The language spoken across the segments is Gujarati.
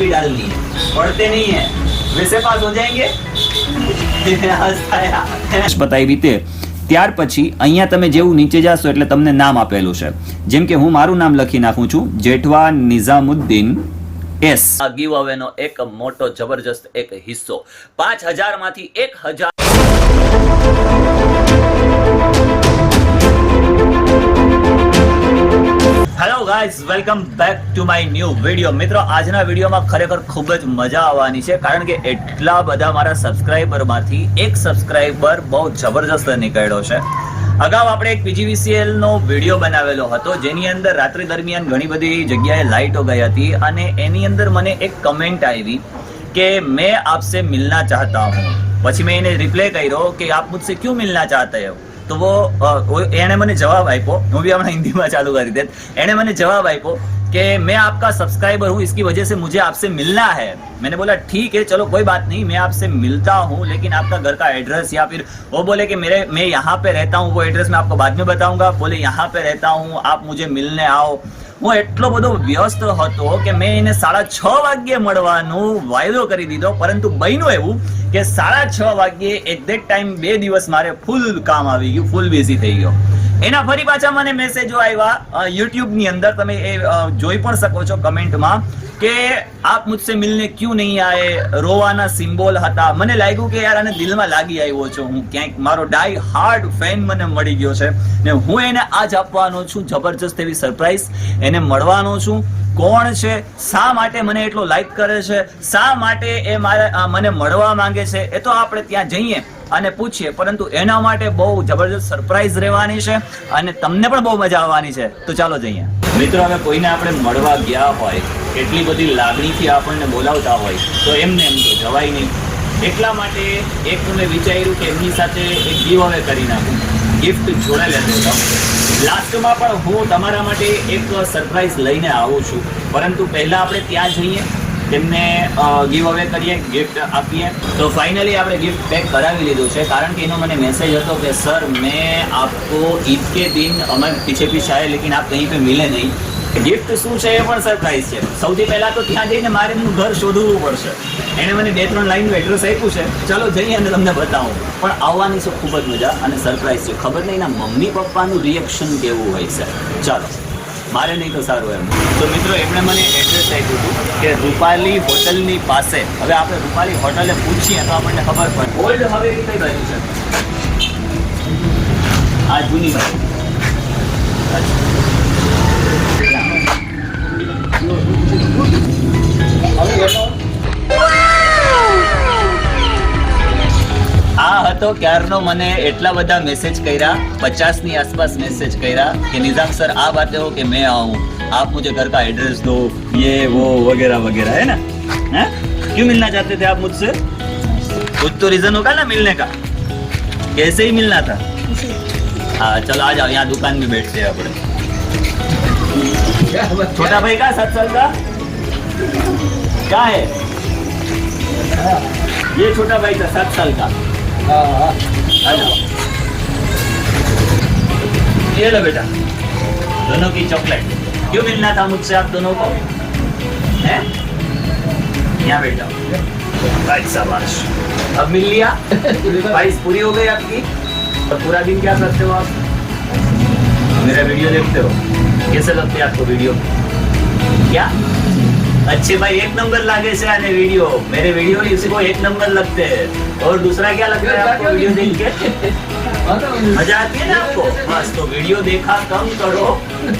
भी डालनी है पढ़ते नहीं है वैसे पास हो जाएंगे हंसता है બતાવી તે ત્યાર પછી અહીંયા તમે જેવું નીચે જાશો એટલે તમને નામ આપેલું છે જેમ કે હું મારું નામ લખી નાખું છું Jethwa Nizamuddin as a give away નો એક મોટો જબરજસ્ત એક હિસ્સો પાંચ હજાર માંથી એક હજાર guys welcome back to my new video મિત્રો, આજના વિડીયોમાં ખરેખર ખૂબ જ મજા આવવાની છે, કારણ કે એટલા બધા મારા સબસ્ક્રાઈબરમાંથી એક સબસ્ક્રાઈબર બહુ જબરજસ્ત નીકળ્યો છે. અગાઉ આપણે એક પીજીવીસીએલનો વીડિયો બનાવેલો હતો, જેની અંદર રાત્રિ દરમિયાન ઘણી બધી જગ્યાએ લાઇટો ગઈ હતી, અને એની અંદર મને એક કમેન્ટ આવી કે, મેં આપસે મિલના ચાહતા હું. પછી મેં એને રિપ્લે કર્યો કે, આપ મુજસે ક્યુ મિલના ચાહતા હો? તો वो અ, वो- એણે મને જવાબ આપ્યો હું બી હમણાં હિન્દીમાં ચાલુ કરી દે એણે મને જવાબ આપ્યો कि मैं आपका सब्सक्राइबर हूँ इसकी वजह से मुझे आपसे मिलना है मैंने बोला ठीक है चलो कोई बात नहीं मैं आपसे मिलता हूँ लेकिन आपका घर का एड्रेस या फिर वो बोले कि मेरे मैं यहाँ पे रहता हूँ वो एड्रेस मैं आपको बाद में बताऊंगा बोले यहाँ पे रहता हूँ आप मुझे मिलने आओ હું એટલો બધો વ્યસ્ત હતો કે મેં એને સાડા છ વાગ્યે મળવાનો વાયદો કરી દીધો. પરંતુ બન્યું એવું કે સાડા છ વાગ્યે એક્ઝેક્ટ ટાઈમ બે દિવસ મારે ફૂલ કામ આવી ગયું ફૂલ બિઝી થઈ ગયો. એના ફરી પાછા મને મેસેજો આવ્યા યુટ્યુબની અંદર. તમે એ જોઈ પણ શકો છો કમેન્ટમાં કે આપ મુજસે મિલને ક્યું નહીં આએ રોવાના સિમ્બોલ હતા. મને લાગ્યું કે યાર આને દિલમાં લાગી આવ્યો છું હું. ક્યાંક મારો ડાય હાર્ડ ફેન મને મળી ગયો છે. ને હું એને આજ આપવાનો છું જબરજસ્ત એવી સરપ્રાઈઝ એને મળવાનો છું. કોણ છે? શા માટે મને એટલો લાઈક કરે છે? શા માટે એ મારે મને મળવા માંગે છે? એ તો આપણે ત્યાં જઈએ. અને પૂછીએ. પરંતુ એના માટે બહુ જબરજસ્ત સરપ્રાઈઝ રહેવાની છે અને તમને પણ બહુ મજા આવવાની છે. તો ચાલો જઈએ. મિત્રો, હવે કોઈને આપણે મળવા ગયા હોય એટલી બધી લાગણીથી આપણને બોલાવતા હોય, તો એમને એમ તો જવાય નહીં. એટલા માટે એક મેં વિચાર્યું કે એમની સાથે એક ગીવ હવે કરી નાખું. ગિફ્ટ જોડે લેતો લાસ્ટમાં પણ હું તમારા માટે એક સરપ્રાઈઝ લઈને આવું છું. પરંતુ પહેલાં આપણે ત્યાં જઈએ. તેમને ગીવ અવે કરીએ ગિફ્ટ આપીએ. તો ફાઇનલી આપણે ગિફ્ટ પેક કરાવી લીધું છે. કારણ કે એનો મને મેસેજ હતો કે સર મેં આપકો ઈદ કે દિન અમારે પીછે પીછે આયે, લેકિન આપ કંઈ પણ મિલે નહીં. ગિફ્ટ શું છે એ પણ સરપ્રાઈઝ છે. સૌથી પહેલાં તો ત્યાં જઈને મારે એમનું ઘર શોધવું પડશે. એણે મને બે ત્રણ લાઈનનું એડ્રેસ આપ્યું છે. ચલો, જઈએ અને તમને બતાવું. પણ આવવાની છે ખૂબ જ મજા અને સરપ્રાઈઝ છે. ખબર નહીં એના મમ્મી પપ્પાનું રિએક્શન કેવું હોય છે. ચાલો. મારે નહીં તો સારું એમ. તો મિત્રો, એમણે મને એડ્રેસ આપ્યું હતું કે રૂપાલી હોટલની પાસે. હવે આપણે રૂપાલી હોટલે પૂછીએ તો આપણને ખબર પડે. ઓલ્ડ હવે કઈ બાજુ છે? આ જૂની બાજુ. આ હતો ક્યારનો મને એટલા બધા મેસેજ કર્યા પચાસ ની આસપાસ મેસેજ કર્યા કે, નિઝામ સર, આ બાતે હો કે મેં આऊं आप मुझे घर का एड्रेस दो ये वो वगैरह वगैरह है ना है? क्यों मिलना चाहते थे आप मुझसे कुछ तो रीजन होगा ना मिलने का कैसे ही मिलना था हाँ चलो आ जाओ यहाँ दुकान में बैठते हैं अपने छोटा भाई का सात साल का क्या है ये छोटा भाई का सात साल का ये लो बेटा। दोनों की चॉकलेट क्यों मिलना था मुझसे आप दोनों को? हैं? यहाँ बैठ। जाओ भाई शाबाश अब मिल लिया? बाईस पूरी हो गई आपकी? और पूरा दिन क्या करते हो आप? मेरा वीडियो देखते हो? कैसे लगते हैं आपको वीडियो क्या? अच्छे भाई एक नंबर लागे से आने वीडियो। मेरे वीडियो इसी को एक नंबर लगते हैं। और दूसरा क्या लगता है आपको वीडियो देख के? मज़ा आती है ना आपको? बस तो वीडियो देखा कम करो।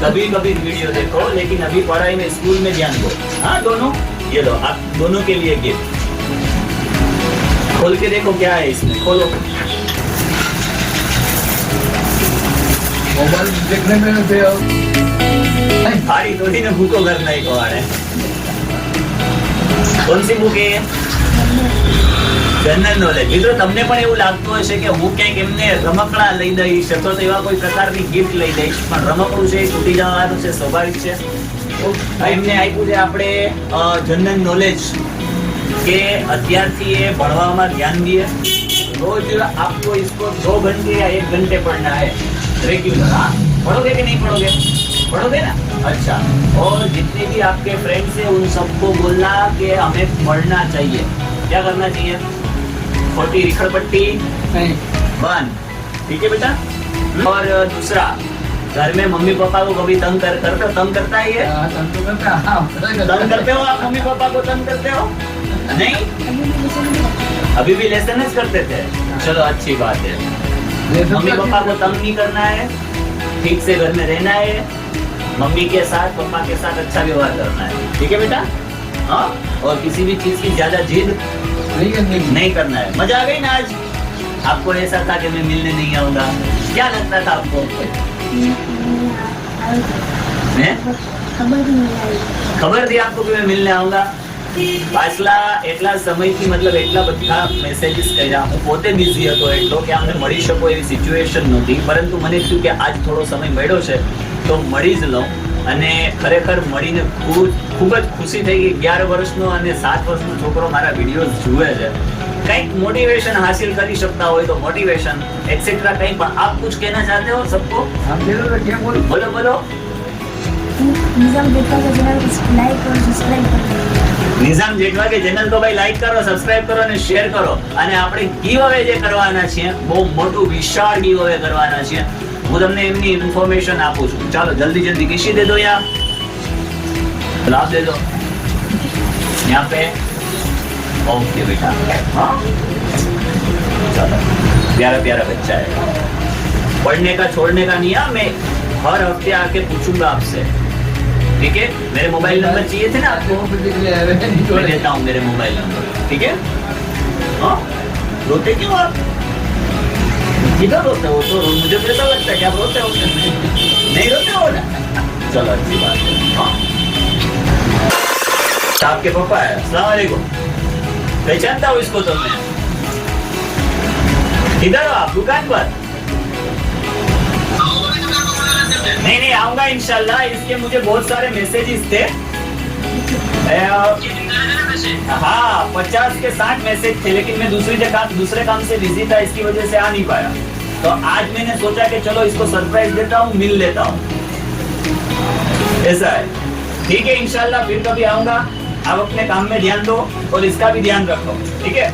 कभी कभी वीडियो देखो लेकिन अभी पढ़ाई में स्कूल में ध्यान दो। हाँ दोनों? ये लो आप दोनों के लिए गिफ्ट खोल के देखो क्या है इसमें खोलो। मोबाइल देखने में भारी थोड़ी ना भूको करना ही है। કોનસી બુક એ જનરલ નોલેજ મિત્રો, તમને પણ એવું લાગતું હશે કે હું ક્યાંક એમને રમકડા લઈ દઈશ, અથવા તો એવા કોઈ પ્રકારની ગિફ્ટ લઈ દઈશ, પણ રમકડું છે, એ છૂટી જવાનું છે, સ્વાભાવિક છે. એમને આપ્યું છે આપણે જનરલ નોલેજ કે અત્યારથી એ ભણવામાં ધ્યાન દઈએ રોજ આપકો ઇસકો દો ઘંટે યા એક ઘંટે પઢના હે રેગ્યુલર હા. પઢોગે કે નહીં પઢોગે पढ़ोगे ना? अच्छा। और जितने भी आपके फ्रेंड्स हैं उन सबको बोलना कि हमें पढ़ना चाहिए। क्या करना चाहिए? खोटी रिखड़ पट्टी? नहीं। बंद। ठीक है बेटा? और दूसरा घर में मम्मी पापा को कभी तंग कर करते हो तंग करता है ये? हाँ, तंग तो करता है, करता तंग करते हो आप मम्मी पापा को? तंग करते हो? नहीं? अभी भी लेसन करते थे। चलो अच्छी बात है। मम्मी पापा को तंग नहीं करना है। ठीक से घर में रहना है। मम्मी के साथ पप्पा के साथ अच्छा व्यवहार करना है। ठीक है बेटा? हाँ? और किसी भी चीज की ज्यादा जिद नहीं करनी। नहीं करना है। मजा आ गई ना आज? आपको ऐसा था कि मैं मिलने नहीं आऊंगा? क्या लगता था आपको? ખબરથી આપકો કે મેં મિલને આઉંગા પાછલા એટલા સમયથી મતલબ એટલા બધા મેસેજીસ કર્યા હું પોતે બિઝી હતો એટલો કે અમને મળી શકો એવી સિચ્યુએશન નથી પરંતુ મને થયું કે આજ થોડો સમય મળ્યો છે તો મળી જ લઉં. અને ખરેખર મળીને ખૂબ ખૂબ જ ખુશી થઈ ગઈ. અગિયાર વર્ષનો અને સાત વર્ષનો છોકરો મારા વિડીયોઝ જુએ છે. કંઈક મોટિવેશન હાસિલ કરી શકતા હોય તો મોટિવેશન એક્સેટ્રા કંઈ પણ. આપ કુછ કહેના ચાહતે હો સબકો? બોલો? બોલો નિઝામ જેટવા કે ચેનલ તો ભાઈ લાઈક કરો સબસ્ક્રાઇબ કરો અને શેર કરો. અને આપણે ગીવ અવે જે કરવાના છીએ બહુ મોટું વિશાળ ગીવ અવે કરવાના છે હું તમને એમની ઇન્ફોર્મેશન આપું છું ચાલો જલ્દી જલ્દી કિસી દે દો યાર लाभ दे दो यहाँ पे ओके बेटा हाँ चलो प्यारा प्यारा बच्चा है पढ़ने का छोड़ने का नहीं है मैं हर हफ्ते आके पूछूंगा आपसे ठीक है मेरे मोबाइल नंबर चाहिए थे ना आपको वो भी दिख रहा है, नहीं मैं छोड़े। देता हूँ मेरे मोबाइल नंबर ठीक है हाँ रोते क्यों आप रोते हो तो मुझे लगता है कि आप रोते हो नहीं रोते हो ना? चलो, अच्छी बात है। हाँ। आपके पापा है। पहचानता हूँ इसको तो मैं हो आप, दुकान पर। नहीं नहीं, आऊँगा इंशाल्लाह। इसके मुझे बहुत सारे मैसेजेस थे। हाँ पचास के साठ मैसेज थे, लेकिन मैं दूसरी जगह, दूसरे काम से बिज़ी था, इसकी वजह से आ नहीं पाया। तो आज मैंने सोचा कि चलो इसको सरप्राइज़ देता हूँ, मिल लेता हूँ। ऐसा है। ठीक है, इंशाल्लाह फिर कभी आऊँगा। आप अपने काम में ध्यान दो और इसका भी ध्यान रखो। ठीक है?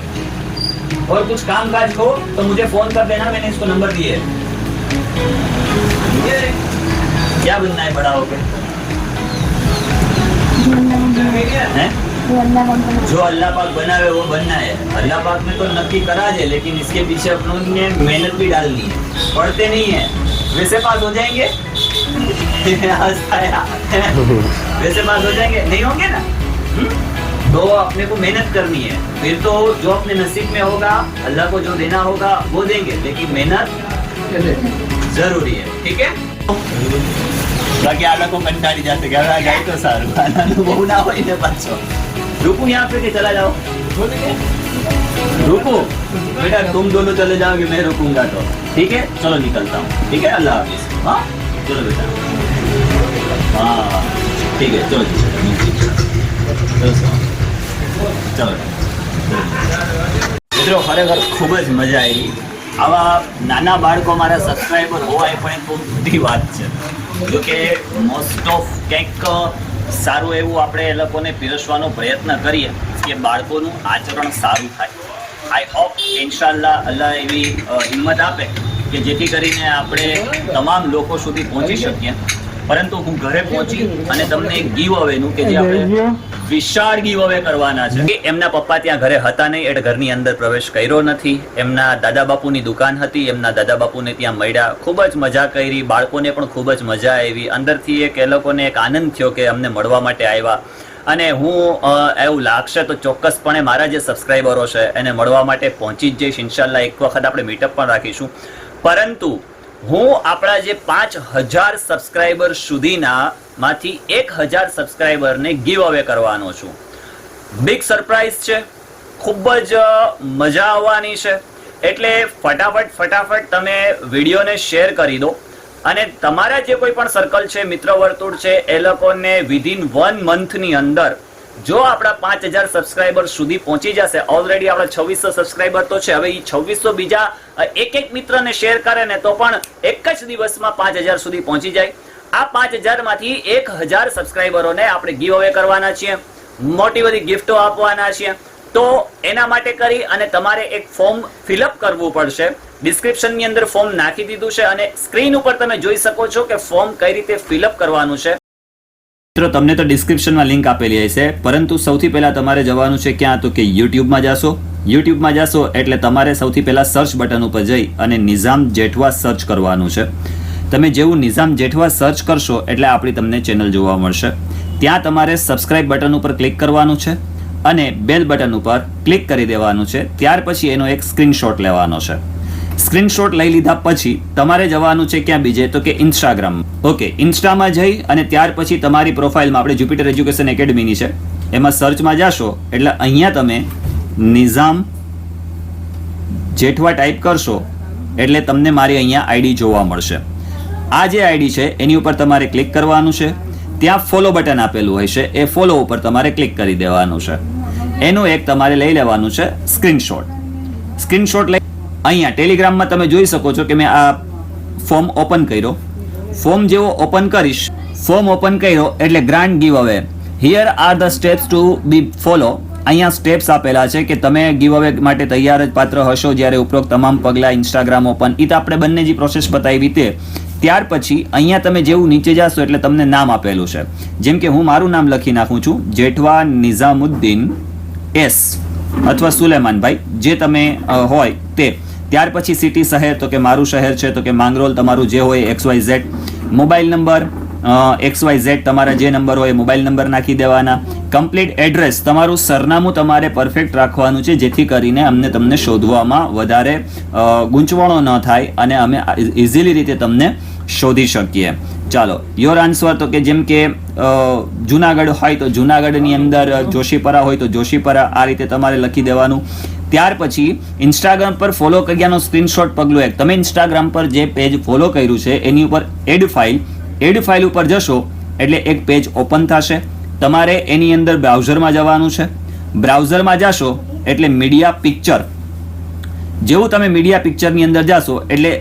और कुछ काम काज हो तो मुझे फ़ोन कर देना, मैंने इसको नंबर दिए क्या बनना है, बड़ा होकर जो अल्लाह पाक बना है वो बनना है। अल्लाह पाक ने तो नक्की करा है लेकिन इसके पीछे अपनों ने मेहनत भी डालनी है। पढ़ते नहीं है। वैसे पास हो जाएँगे? वैसे पास हो जाएँगे? नहीं होंगे ना? तो अपने को मेहनत करनी है। फिर तो जो अपने नसीब में होगा अल्लाह को जो देना होगा वो देंगे। लेकिन मेहनत ज़रूरी है। ठीक है? બાકી આ લોકો કંટાળી જશે કે હવે આ જાય તો સારું આનાનું બહુ ના હોય ને પાછો रुकू यहाँ पे कि चला जाओ रुको बेटा तुम दोनों चले जाओगे मैं रुकूंगा तो ठीक है चलो निकलता हूँ ठीक है अल्लाह हाफिज हाँ चलो बेटा हाँ ठीक है चलो जी चलो चलो મિત્રો ખરેખર ખૂબ જ મજા આવી આવા નાના બાળકો મારા સબસ્ક્રાઈબર હોવાય પણ એ બહુ મોટી વાત છે. જો કે મોસ્ટ ઓફ કંઈક સારું એવું આપણે એ લોકોને પીરસવાનો પ્રયત્ન કરીએ કે બાળકોનું આચરણ સારું થાય. આઈ હોપ ઇન્શાલ્લાહ અલ્લાહ એવી હિંમત આપે કે જેથી કરીને આપણે તમામ લોકો સુધી પહોંચી શકીએ. પરંતુ હું ઘરે પહોંચી અને તમને એક ગીવ અવેનું કે જે આપણે વિશાળ ગીવ અવે કરવાના છે. કે એમના પપ્પા ત્યાં ઘરે હતા નહીં એટલે ઘરની અંદર પ્રવેશ કર્યો નથી. એમના દાદા બાપુની દુકાન હતી એમના દાદા બાપુને ત્યાં મળ્યા. ખૂબ જ મજા કરી બાળકોને પણ ખૂબ જ મજા આવી. અંદરથી એક એ લોકોને એક આનંદ થયો કે અમને મળવા માટે આવ્યા. અને હું એવું લાગશે તો ચોક્કસપણે મારા જે સબસ્ક્રાઈબરો છે એને મળવા માટે પહોંચી જ જઈશ. ઇન્શાલ્લાહ એક વખત આપણે મીટઅપ પણ રાખીશું. પરંતુ હું આપણા જે પાંચ હજાર સબસ્ક્રાઈબર સુધીના માંથી એક હજાર સબસ્ક્રાઈબરને ગીવ અવે કરવાનો છું. બિગ સરપ્રાઈઝ છે. ખૂબ જ મજા આવવાની છે. એટલે ફટાફટ ફટાફટ તમે વિડીયોને શેર કરી દો. અને તમારા જે કોઈ પણ સર્કલ છે, મિત્ર વર્તુળ છે, એ લોકોને વિધિન વન મંથની અંદર જો આપણા પાંચ હજાર સબસ્ક્રાઈબર સુધી પહોંચી જશે ઓલરેડી આપણા છવ્વીસો સબસ્ક્રાઈબર તો છે. હવે એ છવ્વીસો બીજા એક એક મિત્રને શેર કરે ને તો પણ એક જ દિવસમાં પાંચ હજાર સુધી પહોંચી જાય. આ પાંચ હજારમાંથી એક હજાર સબસ્ક્રાઈબરોને આપણે ગીવ અવે કરવાના છીએ, મોટી બધી ગિફ્ટો આપવાના છીએ. તો એના માટે કરી અને તમારે એક ફોર્મ ફિલઅપ કરવું પડશે. ડિસ્ક્રિપ્શનની અંદર ફોર્મ નાખી દીધું છે અને સ્ક્રીન ઉપર તમે જોઈ શકો છો કે ફોર્મ કઈ રીતે ફિલઅપ કરવાનું છે. મિત્રો, તમને તો ડિસ્ક્રિપ્શનમાં લિંક આપેલી હશે. પરંતુ સૌથી પહેલા તમારે જવાનું છે ક્યાં તો કે યુટ્યુબમાં જાશો. યુટ્યુબમાં જાશો એટલે તમારે સૌથી પહેલાં સર્ચ બટન ઉપર જઈ અને નિઝામ જેઠવા સર્ચ કરવાનું છે. તમે જેવું નિઝામ જેઠવા સર્ચ કરશો એટલે આપણી તમને ચેનલ જોવા મળશે. ત્યાં તમારે સબસ્ક્રાઇબ બટન ઉપર ક્લિક કરવાનું છે અને બેલ બટન ઉપર ક્લિક કરી દેવાનું છે. ત્યાર પછી એનો એક સ્ક્રીનશોટ લેવાનો છે. સ્ક્રીનશોટ લઈ લીધા પછી તમારે જવાનું છે ક્યાં બીજે? તો કે ઇન્સ્ટાગ્રામ ઓકે ઇન્સ્ટામાં જઈ અને ત્યાર પછી તમારી પ્રોફાઇલમાં આપણે જુપિટર એજ્યુકેશન એકેડમીની છે. એમાં સર્ચમાં જાશો, એટલે અહીંયા તમે નિઝામ જેઠવા ટાઈપ કરશો, એટલે તમને મારી અહીંયા આઈડી જોવા મળશે. આ જે આઈડી છે, એની ઉપર તમારે ક્લિક કરવાનું છે. ત્યાં ફોલો બટન આપેલું હોય છે, એ ફોલો ઉપર તમારે ક્લિક કરી દેવાનું છે. એનું એક તમારે લઈ લેવાનું છે સ્ક્રીનશોટ સ્ક્રીનશોટ લઈ અહીંયા ટેલિગ્રામમાં તમે જોઈ શકો છો કે મેં આ ફોર્મ ઓપન કર્યો. ફોર્મ જેવો ઓપન કરીશ, ફોર્મ ઓપન કર્યો એટલે grand give away. Here are the steps to be follow અહીંયા સ્ટેપ્સ આપેલા છે કે તમે ગીવ અવે માટે તૈયાર જ પાત્ર હશો જ્યારે ઉપરોક્ત તમામ પગલાં ઇન્સ્ટાગ્રામ ઓપન એ તો આપણે બંને જે પ્રોસેસ બતાવી તે. ત્યાર પછી અહીંયા તમે જેવું નીચે જાશો એટલે તમને નામ આપેલું છે. જેમ કે હું મારું નામ લખી નાખું છું, જેઠવા નિઝામુદ્દીન એસ. અથવા સુલેમાનભાઈ, જે તમે હોય તે. ત્યાર પછી સિટી શહેર, તો કે મારું શહેર છે, તો કે માંગરોલ, તમારું જે હોય X Y Z mobile number X Y Z તમારા જે નંબર હોય મોબાઈલ નંબર નાખી દેવાના. કમ્પ્લીટ એડ્રેસ તમારું સરનામું તમારે પરફેક્ટ રાખવાનું છે, જેથી કરીને અમને તમને શોધવામાં વધારે ગૂંચવણો ન થાય અને અમે ઇઝીલી રીતે તમને શોધી શકીએ. ચાલો યોર આન્સર તો કે જેમ કે જુનાગઢ હોય તો જુનાગઢની અંદર જોશીપરા હોય તો જોશીપરા આ રીતે તમારે લખી દેવાનું. ત્યાર પછી ઇન્સ્ટાગ્રામ પર ફોલો કર્યાનો સ્ક્રીનશોટ પગલું એક. તમે ઇન્સ્ટાગ્રામ પર જે પેજ ફોલો કર્યું છે, એની ઉપર એડ ફાઇલ એડ ફાઇલ ઉપર જશો, એટલે એક પેજ ઓપન થશે. તમારે એની અંદર બ્રાઉઝરમાં જવાનું છે. બ્રાઉઝરમાં જશો, એટલે મીડિયા પિક્ચર. જેવું તમે મીડિયા પિક્ચરની અંદર જાશો, એટલે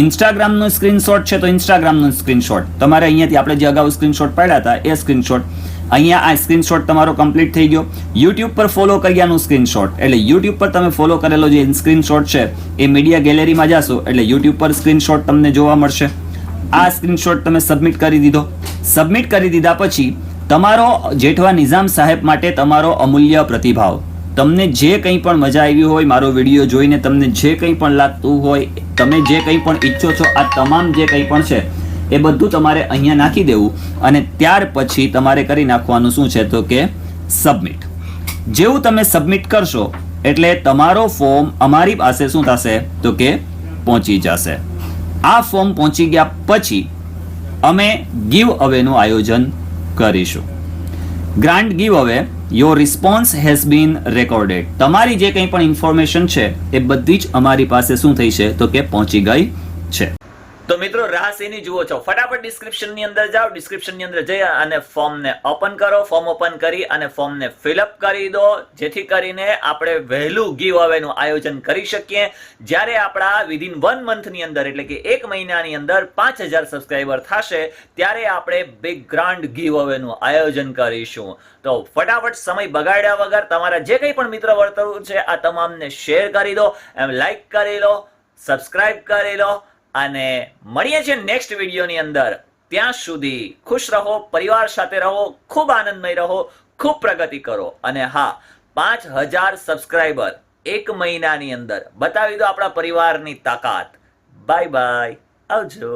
ઇન્સ્ટાગ્રામનો સ્ક્રીનશોટ છે તો ઇન્સ્ટાગ્રામનો સ્ક્રીનશોટ. તમારે અહીંયાથી આપણે જે અગાઉ સ્ક્રીનશોટ પાડ્યા હતા, એ સ્ક્રીનશોટ. અહીંયા આ સ્ક્રીનશોટ તમારો કમ્પ્લીટ થઈ ગયો. યુટ્યુબ પર ફોલો કર્યાનું સ્ક્રીનશોટ. એટલે યુટ્યુબ પર તમે ફોલો કરેલો જે સ્ક્રીનશોટ છે, એ મીડિયા ગેલેરીમાં જશો, એટલે યુટ્યુબ પર સ્ક્રીનશોટ તમને જોવા મળશે. આ સ્ક્રીનશોટ તમે સબમિટ કરી દીધો. સબમિટ કરી દીધા પછી તમારો જેઠવા નિઝામ સાહેબ માટે તમારો અમૂલ્ય પ્રતિભાવ. તમને જે કંઈ પણ મજા આવી હોય, મારો વીડિયો જોઈને તમને જે કંઈ પણ લાગતું હોય, તમે જે કંઈ પણ ઈચ્છો છો, આ તમામ જે કંઈ પણ છે, એ બધું તમારે અહીંયા નાખી દેવું અને ત્યાર પછી તમારે કરી નાખવાનું શું છે તો કે સબમિટ. જેવું તમે સબમિટ કરશો, એટલે તમારો ફોર્મ અમારી પાસે શું થશે તો કે પહોંચી જશે. આ ફોર્મ પહોંચી ગયા પછી અમે ગીવ અવેનું આયોજન કરીશું. Grand give away your response has been recorded તમારી જે કંઈ પણ ઇન્ફોર્મેશન છે, એ બધી જ અમારી પાસે શું થઈ છે, તો કે પહોંચી ગઈ છે. તો મિત્રો, રાહ શેની જુઓ છો? ફટાફટ ડિસ્ક્રિપ્શનની અંદર જાઓ. ડિસ્ક્રિપ્શનની અંદર જઈ અને ફોર્મને ઓપન કરો. ફોર્મ ઓપન કરી અને ફોર્મને ફિલઅપ કરી દો. જેથી કરીને આપણે વહેલું ગીવ અવેનું આયોજન કરી શકીએ. જ્યારે આપણા વિધિન વન મંથની અંદર, એટલે કે એક મહિનાની અંદર પાંચ હજાર સબસ્ક્રાઈબર થશે, ત્યારે આપણે બિગ ગ્રાન્ડ ગીવ અવેનું આયોજન કરીશું. તો ફટાફટ સમય બગાડ્યા વગર તમારા જે કંઈ પણ મિત્ર વર્તવું છે, આ તમામને શેર કરી દો. એમ લાઈક કરી લો સબસ્ક્રાઈબ કરી લો અને મળીએ છીએ નેક્સ્ટ વિડીયોની અંદર. ત્યાં સુધી ખુશ રહો, પરિવાર સાથે રહો, ખૂબ આનંદમય રહો, ખૂબ પ્રગતિ કરો. અને હા, પાંચ હજાર સબસ્ક્રાઈબર એક મહિનાની અંદર. બતાવી દો આપણા પરિવારની તાકાત. બાય બાય આવજો.